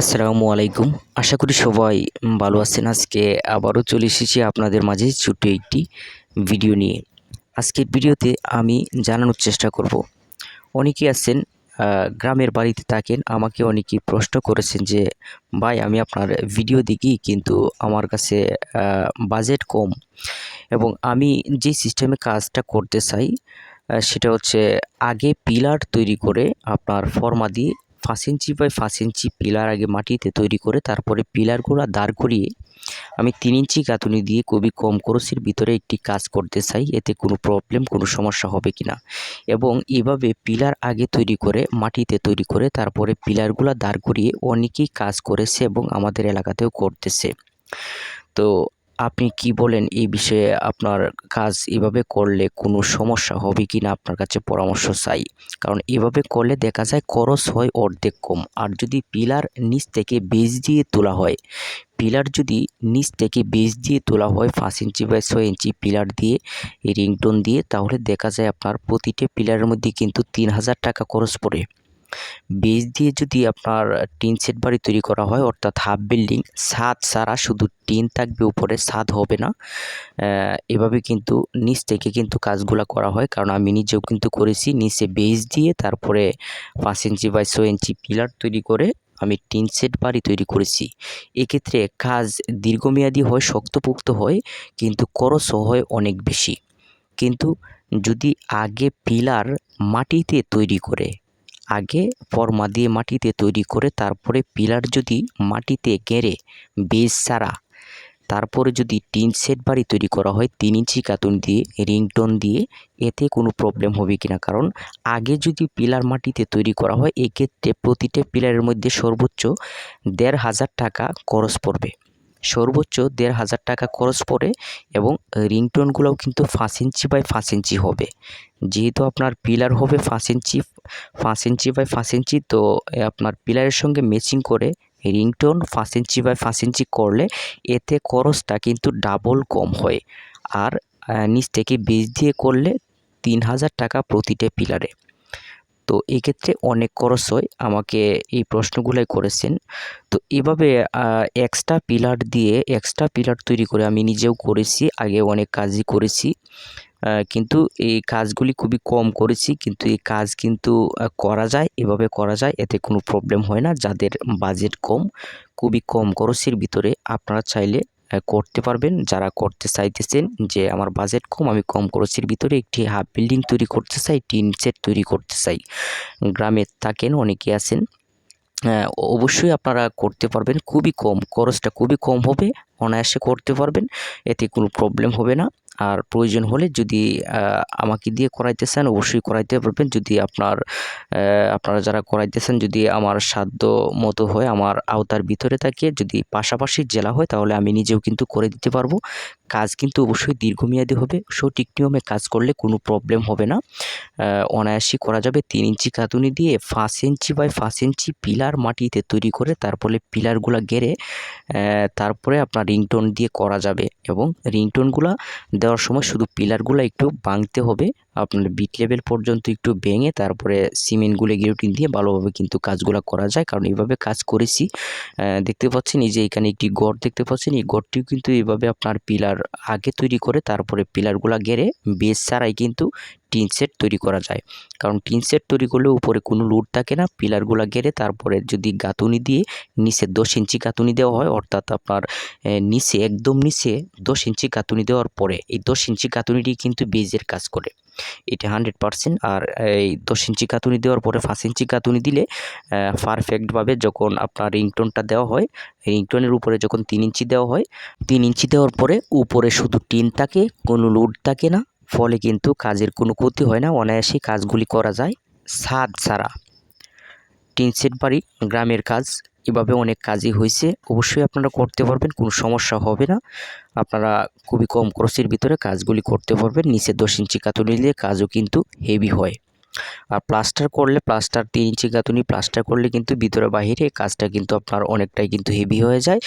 আসসালামু আলাইকুম। আশা করি সবাই ভালো আছেন। আজকে আবারও চলে এসেছি আপনাদের মাঝে ছোট্ট একটি ভিডিও নিয়ে। আজকের ভিডিওতে আমি জানানোর চেষ্টা করব। অনেকে আছেন গ্রামের বাড়িতে থাকেন। আমাকে অনেকেই প্রশ্ন করেছেন যে, ভাই, আমি আপনার ভিডিও দেখি, কিন্তু আমার কাছে বাজেট কম। এবং আমি যে সিস্টেমে কাজটা করতে চাই সেটা হচ্ছে আগে পিলার তৈরি করে আপনার ফর্মা দিয়ে পাঁচ ইঞ্চি বাই পাঁচ ইঞ্চি পিলার আগে মাটিতে তৈরি করে তারপরে পিলারগুলো দাঁড় করিয়ে আমি তিন ইঞ্চি গাঁথুনি দিয়ে খুবই কম খরচের ভিতরে একটি কাজ করতে চাই। এতে কোনো প্রবলেম কোনো সমস্যা হবে কি না এবং এভাবে পিলার আগে তৈরি করে মাটিতে তৈরি করে তারপরে পিলারগুলো দাঁড় করিয়ে অনেকেই কাজ করেছে এবং আমাদের এলাকাতেও করতেছে। তো আপনি কি বলেন এই বিষয়ে আপনার কাজ এভাবে করলে কোনো সমস্যা হবে কি না আপনার কাছে পরামর্শ চাই? কারণ এভাবে করলে দেখা যায় খরচ হয় অর্ধেক কম। আর যদি পিলার নিচ থেকে বেজ দিয়ে তোলা হয়, পিলার যদি নিচ থেকে বেজ দিয়ে তোলা হয় পাঁচ ইঞ্চি বাই ছয় ইঞ্চি পিলার দিয়ে, রিংটোন দিয়ে, তাহলে দেখা যায় আপনার প্রতিটি পিলারের মধ্যে কিন্তু তিন হাজার টাকা খরচ পড়ে। বেজ দিয়ে যদি আপনার টিন সেট বাড়ি তৈরি করা হয়, অর্থাৎ হাফ বিল্ডিং ছাদ ছাড়া শুধু টিন থাকবে উপরে, ছাদ হবে না। এভাবে কিন্তু নিচ থেকে কিন্তু কাজগুলো করা হয়, কারণ আমি নিজেও কিন্তু করেছি। নিচে বেজ দিয়ে তারপরে পাঁচ ইঞ্চি বাই ছয় ইঞ্চি পিলার তৈরি করে আমি টিন সেট বাড়ি তৈরি করেছি। এক্ষেত্রে কাজ দীর্ঘমেয়াদী হয়, শক্তপোক্ত হয়, কিন্তু খরচও হয় অনেক বেশি। কিন্তু যদি আগে পিলার মাটিতে তৈরি করে আগে ফর্মা দিয়ে মাটিতে তৈরি করে তারপরে পিলার যদি মাটিতে গেড়ে বেজ ছাড়া তারপরে যদি টিন সেট বাড়ি তৈরি করা হয় তিন ইঞ্চি কাতুন দিয়ে, রিংটোন দিয়ে, এতে কোনো প্রবলেম হবে কিনা? কারণ আগে যদি পিলার মাটিতে তৈরি করা হয়, এক্ষেত্রে প্রতিটা পিলারের মধ্যে সর্বোচ্চ দেড় হাজার টাকা খরচ পড়বে। সর্বোচ্চ দেড় হাজার টাকা খরচ পড়ে এবং রিংটোনগুলোও কিন্তু পাঁচ ইঞ্চি বাই পাঁচ ইঞ্চি হবে। যেহেতু আপনার পিলার হবে পাঁচ ইঞ্চি পাঁচ ইঞ্চি বাই পাঁচ ইঞ্চি, তো আপনার পিলারের সঙ্গে ম্যাচিং করে রিংটোন পাঁচ ইঞ্চি বাই পাঁচ ইঞ্চি করলে এতে খরচটা কিন্তু ডাবল কম হয়। আর নিচ থেকে বীজ দিয়ে করলে তিন হাজার টাকা প্রতিটা পিলারে। তো এক্ষেত্রে অনেক খরচ হয় আমাকে এই প্রশ্নগুলোই করেছেন। তো এভাবে এক্সট্রা পিলার দিয়ে এক্সট্রা পিলার তৈরি করে আমি নিজেও করেছি, আগে অনেক কাজই করেছি। কিন্তু এই কাজগুলি খুবই কম করেছি, কিন্তু এই কাজ কিন্তু করা যায়, এভাবে করা যায়, এতে কোনো প্রবলেম হয় না। যাদের বাজেট কম, খুবই কম খরচের ভিতরে আপনারা চাইলে করতে পারবেন। যারা করতে চাইতেছেন যে আমার বাজেট কম, আমি কম খরচের ভিতরে একটি হাফ বিল্ডিং তৈরি করতে চাই, টিন সেট তৈরি করতে চাই। গ্রামে থাকেন, অনেকে আছেন। অবশ্যই আপনারা করতে পারবেন। খুবই কম, খরচটা খুবই কম হবে, অনায়াসে করতে পারবেন। এতে কোনো প্রবলেম হবে না। আর প্রয়োজন হলে যদি আমাকে দিয়ে করাইতে চান অবশ্যই করাইতে পারবেন। যদি আপনার আপনারা যারা করাইতেছেন, যদি আমার সাধ্য মতো হয়, আমার আওতার ভিতরে থাকে, যদি পাশাপাশি জেলা হয়, তাহলে আমি নিজেও কিন্তু করে দিতে পারব। কাজ কিন্তু অবশ্যই দীর্ঘমেয়াদী হবে। সঠিক নিয়মে কাজ করলে কোনো প্রবলেম হবে না। অনায়াসই করা যাবে। তিন ইঞ্চি কাতুনি দিয়ে পাঁচ ইঞ্চি বাই পাঁচ ইঞ্চি পিলার মাটিতে তৈরি করে, তারপরে পিলারগুলো গেড়ে তারপরে আপনার রিংটোন দিয়ে করা যাবে। এবং রিংটোনগুলো দেওয়ার সময় শুধু পিলারগুলো একটু বাঁধতে হবে। আপনার বিট লেভেল পর্যন্ত একটু ভেঙে তারপরে সিমেন্টগুলো গিরোটিন দিয়ে ভালোভাবে কিন্তু কাজগুলো করা যায়। কারণ এইভাবে কাজ করেছি। দেখতে পাচ্ছেন এই যে এখানে একটি গড় দেখতে পাচ্ছেন। এই গড়টিও কিন্তু এইভাবে আপনার পিলার আগে তৈরি করে তারপরে পিলারগুলো গেড়ে বেস ছাড়াই কিন্তু টিন সেট তৈরি করা যায়। কারণ টিন সেট তৈরি করলে উপরে কোনো লোড থাকে না। পিলারগুলো গেড়ে তারপরে যদি গাঁথুনি দিয়ে নিচে দশ ইঞ্চি গাঁথুনি দেওয়া হয়, অর্থাৎ আপনার নিচে, একদম নিচে দশ ইঞ্চি গাঁথুনি দেওয়ার পরে এই দশ ইঞ্চি গাঁথুনিটি কিন্তু বেজের কাজ করে। এটা হান্ড্রেড পারসেন্ট আর এই দশ ইঞ্চি কাতুনি দেওয়ার পরে পাঁচ ইঞ্চি কাতুনি দিলে পারফেক্টভাবে যখন আপনার রিংটোনটা দেওয়া হয় রিংটোনের উপরে যখন তিন ইঞ্চি দেওয়া হয়, তিন ইঞ্চি দেওয়ার পরে উপরে শুধু টিন থাকে, কোনো লোড থাকে না, ফলে কিন্তু কাজের কোনো ক্ষতি হয় না অনায়াসে কাজগুলি করা যায়। ছাদ ছাড়া। টিন সেট বাড়ি, গ্রামের কাজ এভাবে অনেক কাজই হয়েছে। অবশ্যই আপনারা করতে পারবেন, কোনো সমস্যা হবে না। আপনারা খুবই কম খরচের ভিতরে কাজগুলি করতে পারবেন। নিচে দশ ইঞ্চি কাতুনি দিয়ে কাজও কিন্তু হেভি হয়। আর প্লাস্টার করলে প্লাস্টার তিন ইঞ্চি গাঁথুনি প্লাস্টার করলে কিন্তু ভিতরে বাহিরে কাজটা কিন্তু আপনার অনেকটাই কিন্তু হেভি হয়ে যায়।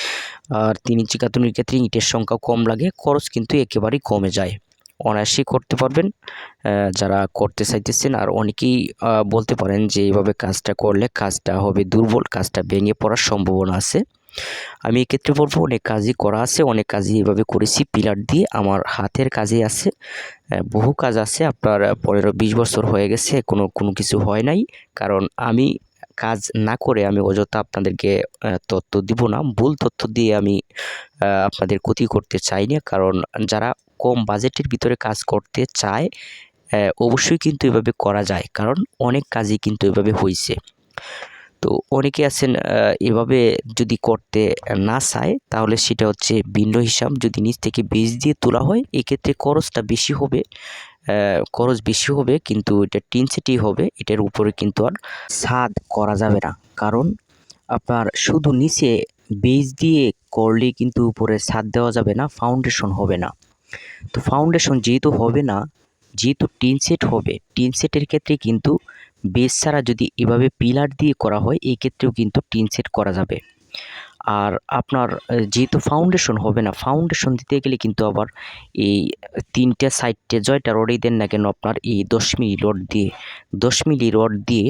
আর তিন ইঞ্চি গাঁথুনির ক্ষেত্রে ইটের সংখ্যা কম লাগে, খরচ কিন্তু একেবারেই কমে যায়। অনায়াসেই করতে পারবেন। যারা করতে চাইতেছেন আর অনেকেই বলতে পারেন যে এইভাবে কাজটা করলে কাজটা হবে দুর্বল, কাজটা ভেঙে পড়ার সম্ভাবনা আছে। আমি এক্ষেত্রে বলব অনেক কাজই করা আছে, অনেক কাজই এভাবে করেছি। পিলার দিয়ে আমার হাতের কাজে আছে। বহু কাজ আছে। আপনার পনেরো বিশ বছর হয়ে গেছে, কোনো কোনো কিছু হয় নাই। কারণ আমি কাজ না করে আমি অযথা আপনাদেরকে তথ্য দিব না। ভুল তথ্য দিয়ে আমি আপনাদের ক্ষতি করতে চাই না। কারণ যারা কম বাজেটের ভিতরে কাজ করতে চায় অবশ্যই কিন্তু এভাবে করা যায়। কারণ অনেক কাজই কিন্তু এভাবে হয়েছে তো অনেকে আছেন এভাবে যদি করতে না চায়, তাহলে সেটা হচ্ছে ভিন্ন হিসাব। যদি নিচ থেকে বীজ দিয়ে তোলা হয়, এক্ষেত্রে খরচটা বেশি হবে খরচ বেশি হবে, কিন্তু এটা টিন সেটই হবে। এটার উপরে কিন্তু আর ছাদ করা যাবে না। কারণ আপনার শুধু নিচে বেজ দিয়ে করলেই কিন্তু উপরে ছাদ দেওয়া যাবে না ফাউন্ডেশন হবে না। তো ফাউন্ডেশন যেহেতু হবে না, যেহেতু টিন সেট হবে, টিন সেটের ক্ষেত্রে কিন্তু বেস ছাড়া যদি এভাবে পিলার দিয়ে করা হয়, এই ক্ষেত্রেও কিন্তু টিন সেট করা যাবে। আর আপনার যেহেতু ফাউন্ডেশন হবে না ফাউন্ডেশন দিতে গেলে কিন্তু আবার এই তিনটে সাইডটে জয়টা রডই দেন না কেন আপনার এই দশ মিলি রড দিয়ে, দশ মিলি রড দিয়ে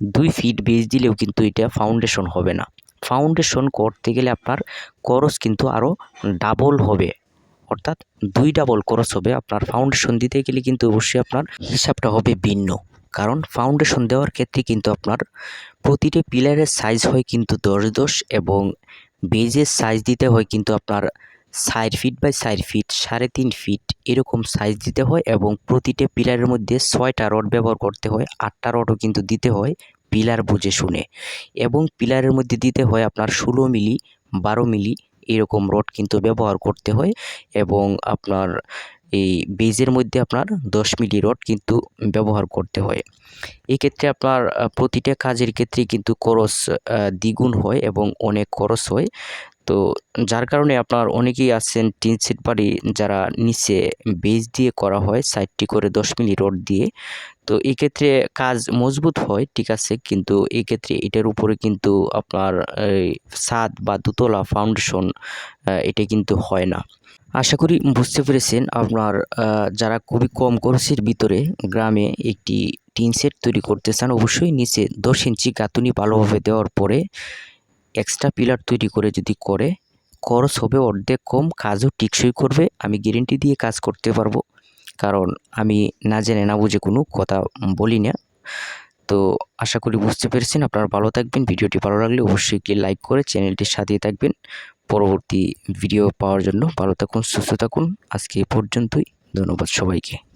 দুই ফিট বেস দিলেও কিন্তু এটা ফাউন্ডেশন হবে না। ফাউন্ডেশন করতে গেলে আপনার খরচ কিন্তু আরও ডাবল হবে। অর্থাৎ দুই ডাবল খরচ হবে। আপনার ফাউন্ডেশন দিতে গেলে কিন্তু অবশ্যই আপনার হিসাবটা হবে ভিন্ন। কারণ ফাউন্ডেশন দেওয়ার ক্ষেত্রে কিন্তু আপনার প্রতিটি পিলারের সাইজ হয় কিন্তু দশ দশ এবং বেজের সাইজ দিতে হয় কিন্তু আপনার চার ফিট বাই চার ফিট সাড়ে তিন ফিট এরকম সাইজ দিতে হয় এবং প্রতিটি পিলারের মধ্যে ছয়টা রড ব্যবহার করতে হয়। আটটা রডও কিন্তু দিতে হয় পিলার বুঝে শুনে। এবং পিলারের মধ্যে দিতে হয় আপনার ষোলো মিলি, বারো মিলি এরকম রড কিন্তু ব্যবহার করতে হয় এবং আপনার এই বীজের মধ্যে আপনার দশ মিলি রড কিন্তু ব্যবহার করতে হয়। এক্ষেত্রে আপনার প্রতিটা কাজের ক্ষেত্রে কিন্তু খরচ দ্বিগুণ হয় এবং অনেক খরচ হয়। তো যার কারণে আপনার অনেকেই আছেন টিন সেট বাড়ি যারা নিচে বেজ দিয়ে করা হয় সাইডটি করে দশ মিলি রড দিয়ে। তো এক্ষেত্রে কাজ মজবুত হয়, ঠিক আছে, কিন্তু এক্ষেত্রে এটার উপরে কিন্তু আপনার ছাদ বা দুতলা ফাউন্ডেশন এটা কিন্তু হয় না। আশা করি বুঝতে পেরেছেন আপনার যারা খুবই কম খরচের ভিতরে গ্রামে একটি টিন সেট তৈরি করতে চান, অবশ্যই নিচে দশ ইঞ্চি গাঁথুনি ভালোভাবে দেওয়ার পরে এক্সট্রা পিলার তৈরি করে যদি করে, খরচ হবে অর্ধেক কম, কাজও টিকসই করবে, আমি গ্যারেন্টি দিয়ে কাজ করতে পারব। কারণ আমি না জেনে না বুঝে কোনো কথা বলি না। তো আশা করি বুঝতে পেরেছেন, আপনারা ভালো থাকবেন, ভিডিওটি ভালো লাগলে অবশ্যই একটি লাইক করে চ্যানেলটির সাথেই থাকবেন। পরবর্তী ভিডিও পাওয়ার জন্য ভালো থাকুন, সুস্থ থাকুন, আজকে এ পর্যন্তই, ধন্যবাদ সবাইকে।